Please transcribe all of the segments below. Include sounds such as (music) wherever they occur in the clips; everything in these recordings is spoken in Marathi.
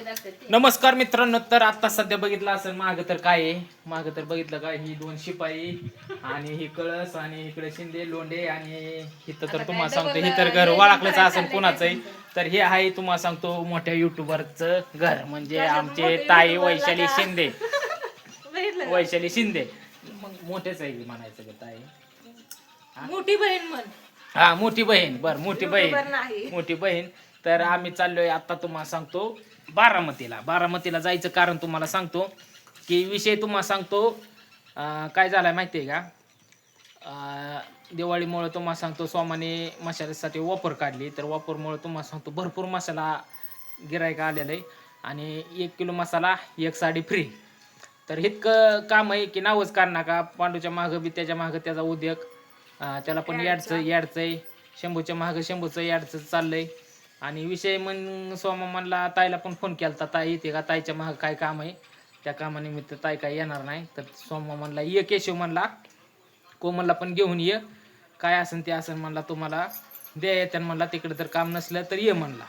नमस्कार मित्रांनो तर आता सध्या बघितलं असेल माग तर काय आहे? माग तर बघितलं काय ही दोन शिपाई आणि ही कळस आणि इकडे शिंदे लोंडे आणि इथं तर तुम्हाला सांगतो हे तर घर करायचं असेल कुणाचंही. तर हे आहे तुम्हाला सांगतो मोठ्या युट्यूबरचं घर म्हणजे आमचे ताई वैशाली. शिंदे? (laughs) वैशाली शिंदे. मग मोठेच आहे म्हणायचं का ताई? मोठी बहीण म्हण. हा मोठी बहीण बर मोठी बहीण. मोठी बहीण. तर आम्ही चाललोय आता तुम्हाला सांगतो बारामतीला. बारामतीला जायचं कारण तुम्हाला सांगतो की विषय तुम्हाला सांगतो काय झालाय माहिती आहे का दिवाळीमुळे तुम्हाला सांगतो सोमाने मसाल्यासाठी वापर काढली तर वापरमुळे तुम्हाला सांगतो भरपूर मसाला गिरायका आलेला आहे आणि एक किलो मसाला एक साडी फ्री तर इतकं काम आहे की नावच काढ नका. पांडूच्या मागं बी त्याच्या मागं त्याचा उद्योग. त्याला पण याडचं याडचं आहे शंभूच्या मागं शंभूचं याडचं चाललंय. आणि विषय मग सोमा म्हणला ताईला पण फोन केला ताई येते का? ताईच्या महाग काय काम आहे? त्या कामानिमित्त ताई काय येणार नाही. तर सोमा म्हणला ये केशव म्हणला. कोमलला पण घेऊन ये. काय असेल ते असेल म्हणला तुम्हाला द्या येत्या म्हणला. तिकडे तर काम नसलं तर ये म्हणला.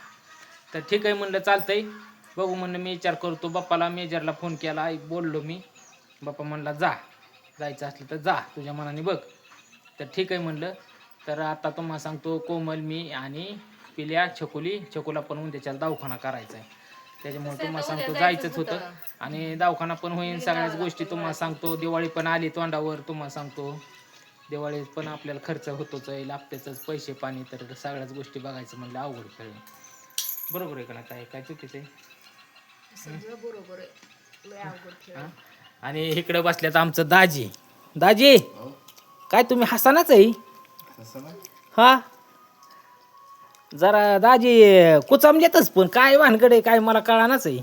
तर ठीक आहे म्हणलं. चालतंय. बघू म्हणलं मी विचार करतो. बाप्पाला मेजरला फोन केला. बोललो मी. बाप्पा म्हणला जा. जायचं असलं तर जा. तुझ्या मनाने बघ. तर ठीक आहे म्हणलं. तर आता तुम्हाला सांगतो कोमल मी आणि पिल्या छकुली छकुला पण उद्याच्या दवाखाना करायचा आहे. त्याच्यामुळे तुम्हाला सांगतो जायचंच होतं. आणि दवाखाना पण होईल सगळ्याच गोष्टी तुम्हाला सांगतो. दिवाळी पण आली तोंडावर तुम्हाला सांगतो. दिवाळीत पण आपल्याला खर्च होतोच आहे लागतेच पैसे पाणी तर सगळ्याच गोष्टी बघायचं म्हणलं अवघड खेळ. बरोबर आहे का ना काय काय चुकीचं आहे? बरोबर आहे. हा? आणि इकडे बसल्यात आमचं दाजी. दाजी! काय तुम्ही हसानाच आहे? हा? जरा दाजी कुचामल्यातच पण काय भानगड आहे काय मला कळानाच आहे.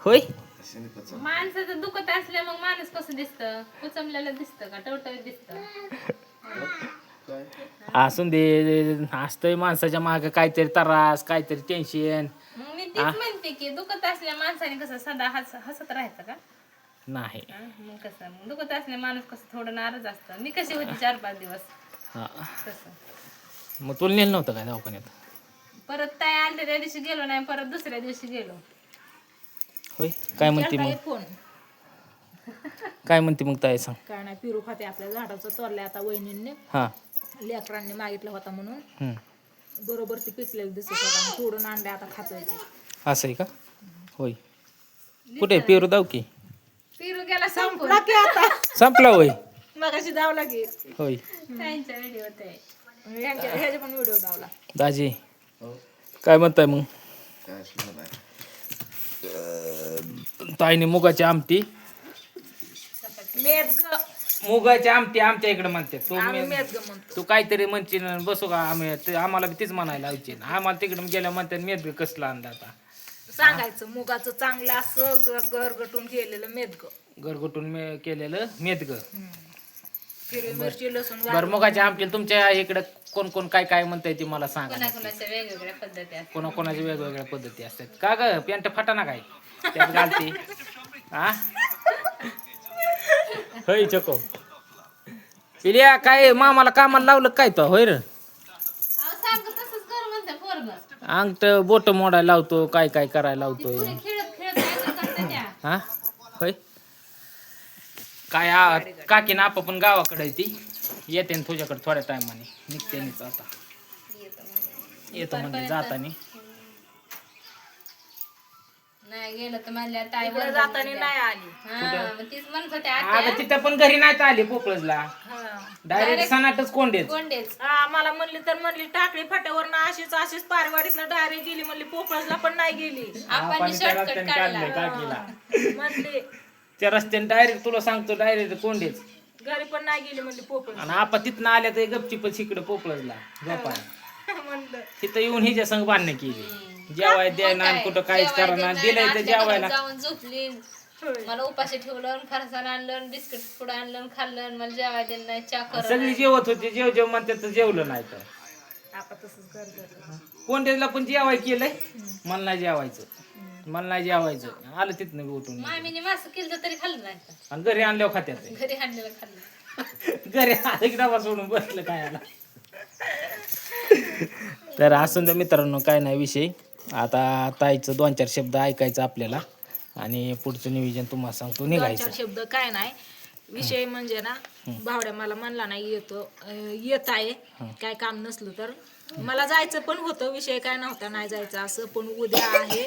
होय? माणसाचं दुखत असल्या मग माणूस कसं दिसतं? कुचमलेलं दिसतं का? टवटवीत दिसतं. असून दे असतंय माणसाच्या मागे काहीतरी त्रास काहीतरी टेन्शन मग मी तीच म्हणते की दुखत असल्या माणसाने कसं सदा हस हसत राहायचं का? नाही. हा, मग कसं? मग दुखत असल्या माणूस कसं थोडं नाराज असतं. मी कशी होती चार पाच दिवस? हा. तसं. मग तुला नेलं नव्हतं काय दवाखान्यात? परत ताई आलते त्या दिवशी गेलो नाही परत दुसऱ्या दिवशी गेलो. होय? काय म्हणते मग? फोन. काय म्हणते मग ताई सांग. काय नाही पिरू खाते आपल्या झाडाचं चोरलंय आता वहिनींनी. हां. लेकरांनी मागितलं होता म्हणून. हम्म. बरोबर ती पिकलेलं दिसत होता तोडून आणले आता खातोय ते असं आहे का? होय. कुठे पेरू दाव की? पिरू गेला संपला की आता. संपला होय? मगाशी धावला की. होय. त्यांच्या व्हिडिओ ते. ह्याचे पण व्हिडिओ धावला दाजी काय म्हणताय मग? ताईने मुगाची आमटी. मेदग मुगाची आमटी आमच्या इकडे म्हणते. तू आम्ही मे- मेदग म्हणतो. तू काहीतरी म्हणशील आणि बसू का आम्ही? ते आम्हाला बी तीच म्हणायला लावची आम्हाला तिकडे गेल्या म्हणते मेद कसलं आणलं आता? सांगायचं मुगाचं चांगलं असं ग- गरगटून केलेलं मेदग घरगुटून मे केलेलं मेदग हिरवी मिरची लसूण बरं तुमच्या इकडे कोण कोण काय काय म्हणताय ते मला सांगा कोणाकोणाच्या वेगवेगळ्या पद्धती असतात. कोणाकोणाच्या वेगवेगळ्या पद्धती असतात. का ग? पॅन्ट फाटा काय? त्यात घालते. हा होय चको. पिल्या काय मामाला कामाला लावलं काय तो? होय र. सारखं तसंच कर म्हणते पोरग. अंगठ बोट मोडायला लावतो काय काय करायला लावतोय. खेळत खेळत काय तर करते त्या? हा होय. काय आ- काकी ना आपण गावाकडे ती. येते ना तुझ्याकडे थोड्या टायमाने निघते नीच आता. येतो म्हणजे जातानी. नाही गेलं तर म्हणल्या ताई जाताना नाही आली. हा मग तीच म्हणत होते अगं तिथं पण घरी नाही तर आली पोपळजला. डायरेक्ट सणाटच कोंडेच. कोंडेच. मला म्हणली तर म्हणली टाकळी फाट्यावर अशीच अशीच पारवाडीत डायरेक्ट गेली म्हणली पोपळाला पण नाही गेली. आपण शॉर्टकट काढला. काकीला. म्हणली त्या रस्त्याने डायरेक्ट तुला सांगतो डायरेक्ट कोंडेच. घरी पण नाही गेली म्हणली पोपळ. आणि आपण तिथनं आल्या तर गपचिपच इकडे पोपळजला (laughs) म्हणलं. तिथं येऊन हिच्या संग बांधणं केली. जेवाय द्यायना आणि कुठं काहीच करणार देत दिलंय तर जेवायला. जाऊन झोपली. मला उपाशी ठेवलं फरसाण आणलं बिस्किट पुढं आणलं खाल्लं मला जेवाय दिलं नाही चा कर सगळी जेवत होती जेव जेव म्हणते तर जेवलं नाही तर. आपण तसंच कोंडेजला पण जेवाय केलंय मला नाही जेवायचं. मला नाही जेवायचं. आलं तिथनं उठून. मामीने मासं केलं तरी खाल्लं नाही का? आणि घरी आणल्यावर खात्यात. घरी आणलेलं खाल्लं. घरी आलं की डबा सोडून बसलं काय आला तर असून द्या मित्रांनो काय नाही विषय. आता ताईचं दोन चार शब्द ऐकायचं आपल्याला. आणि पुढचं नियोजन तुम्हाला सांगतो दोन निघायचं चार शब्द काय नाही. विषय म्हणजे ना भावड्या मला म्हणला नाही येतो येत आहे. काय काम नसलं तर. मला जायचं पण होतं विषय काय नव्हता नाही जायचं. असं पण उद्या आहे.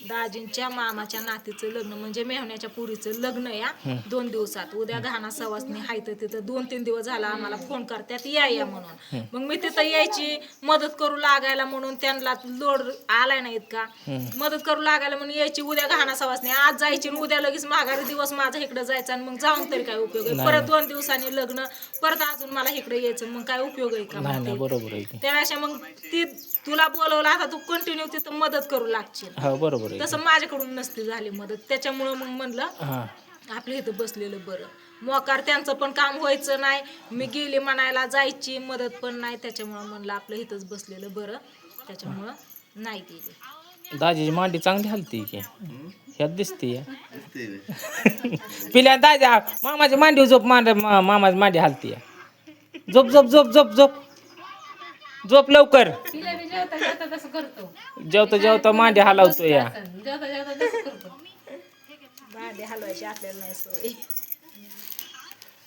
दाजींच्या मामाच्या नातीचं लग्न म्हणजे मेहण्याच्या पुरीचं लग्न या दोन दिवसात. उद्या घाणा सवासनी हाय तर तिथं दोन तीन दिवस झाला आम्हाला फोन करतात या या म्हणून. मग मी तिथं यायची मदत करू लागायला म्हणून त्यांना लोड आलाय नाहीत का मदत करू लागायला म्हणून यायची उद्या घाणा सवासनी आज जायची उद्या लगेच माघारी दिवस माझा इकडे जायचा आणि मग जाऊन तरी काय उपयोग आहे? परत दोन दिवसांनी लग्न परत अजून मला इकडे यायचं मग काय उपयोग आहे का नाही ते? बरोबर आहे की. त्यापेक्षा मग ती तुला बोलवलं आता तू कंटिन्यू तिथं मदत करू लागशील. हो बरोबर आहे तसं माझ्याकडून नसती झाली मदत. त्याच्यामुळं मग म्हणलं हां. आपल्या इथं बसलेलं बरं. मोकार त्यांचं पण काम व्हायचं नाही. मी गेली म्हणायला जायची मदत पण नाही. त्याच्यामुळं म्हणलं आपलं इथंच बसलेलं बरं. त्याच्यामुळं नाही गेली. दाजीची मांडी चांगली हलती की. ह्यात दिसते (laughs) पिल्या दाजा मामाची मांडी झोप मांड मामाची मांडी हलती झोप झोप झोप झोप झोप. झोप लवकर. जेवता जेवता तसं करतो. जेवता जेवता मांडी हलावतो या.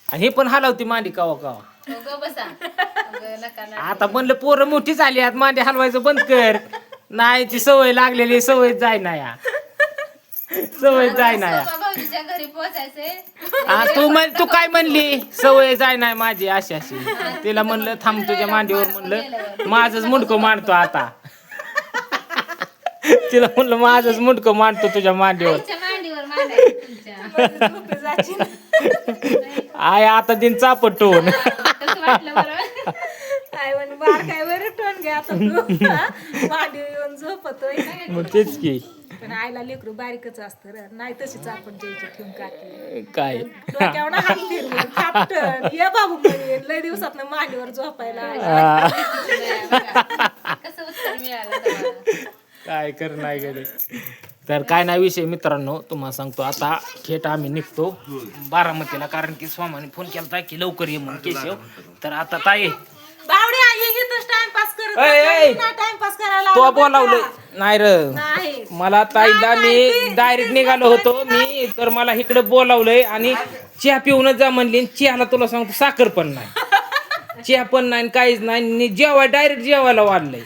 हे पण हलावती मांडी कावा कावा. हो ग बसा. अगं नका ना आता म्हणलं पोरं मोठी झाली आहेत मांडी हलवायचं बंद कर. नाही ती सवय लागलेली सवय जाय ना या. सवय जाय ना या सोमा भाऊजीच्या घरी पोचायचे हा तू म्हण तू काय म्हणली? सवय जाय नाही माझी अशी अशी. तिला म्हणलं थांब तुझ्या मांडीवर म्हणलं माझंच मुंडकं मांडतो आता. (laughs) तिला म्हणलं माझंच मुंडकं मांडतो तुझ्या मांडीवर. आईच्या मांडीवर मांडायचं तुमच्या. झोपे जायची आय आता दिन चापटून. कसं वाटलं बरं. काय म्हणे बार काय बरं टोन घ्या आता तू. (laughs) हा? मांडी येऊन झोपतोय. मग तेच की. पण आईला लेकरू बारीकच असतं रे. नाही तशीच आपण द्यायची ठेवून काढली. काय? डोक्यावर ये बाबू म्हणे लय दिवसात मांडीवर झोपायला. आली. आ, (laughs) कसं उत्तर मिळालं तुम्हाला? काय कर नाही गेले तर काय नाही विषय मित्रांनो तुम्हाला सांगतो. आता खेट आम्ही निघतो बारामतीला. कारण की स्वामाने फोन केला की लवकर ये म्हणून केशव. तर आता ताई बावडी आई इथंच टाइमपास करत ऐ, ऐ. टाइमपास करायला तो लावलं बरं बोलावलं? नाही र. नाही मला ताईला मी डायरेक्ट निघालो होतो. मी तर मला इकडे बोलावलंय आणि चहा पिऊनच जा म्हणली चहाला तुला सांगतो साखर पण नाही. (laughs) चहा पण नाही आणि काहीच नाही जेवाय डायरेक्ट जेवायला वाढलंय.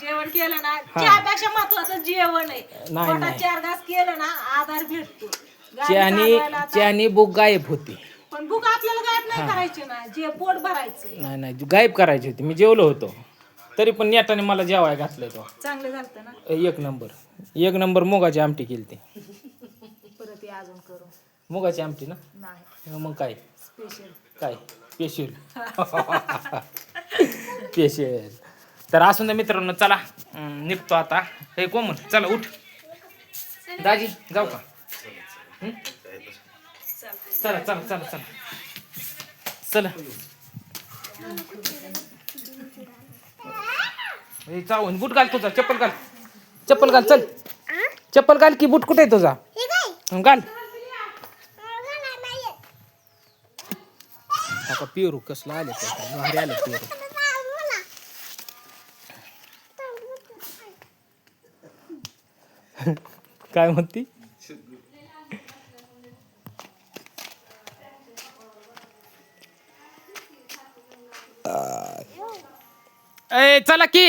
जेवण केलं ना चहापेक्षा महत्वाचं जेवण आहे. नाही, पोटात नाही. चार घास केलं ना आधार भेटतो. गाडी चहानी चालवायला आता- चहानी बुक गायब होती. पण भूक आपल्याला गायब नाही करायची ना जे पोट भरायचं नाही नाही गायब करायची होती. मी जेवलो होतो. तरी पण नेटाने मला जेवाय घातलं तो. चांगलं झालं ना? एक नंबर. एक नंबर मुगाची आमटी केली ती परत अजून करू. मुगाची आमटी ना? नाही. मग काय? स्पेशल काय? स्पेशल स्पेशल तर असून मित्रांनो चला. अं, निघतो आता. हे कोमल चला उठ. दाजी जाऊ का? हं? चला चला चला चला. चला. हे जाऊन बूट घाल तुझा चप्पल घाल. चप्पल घाल चल. चप्पल घाल की बूट कुठे आहे तुझा? हं, घाल. आता पेरू कसलं आले भारी आले पेरू. काय म्हणती? ए चला की.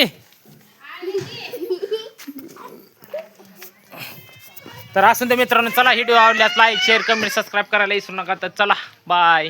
तर असून तर मित्रांनो चला व्हिडिओ आवडल्यास लाईक शेअर कमेंट सबस्क्राईब करायला विसरू नका. तर चला बाय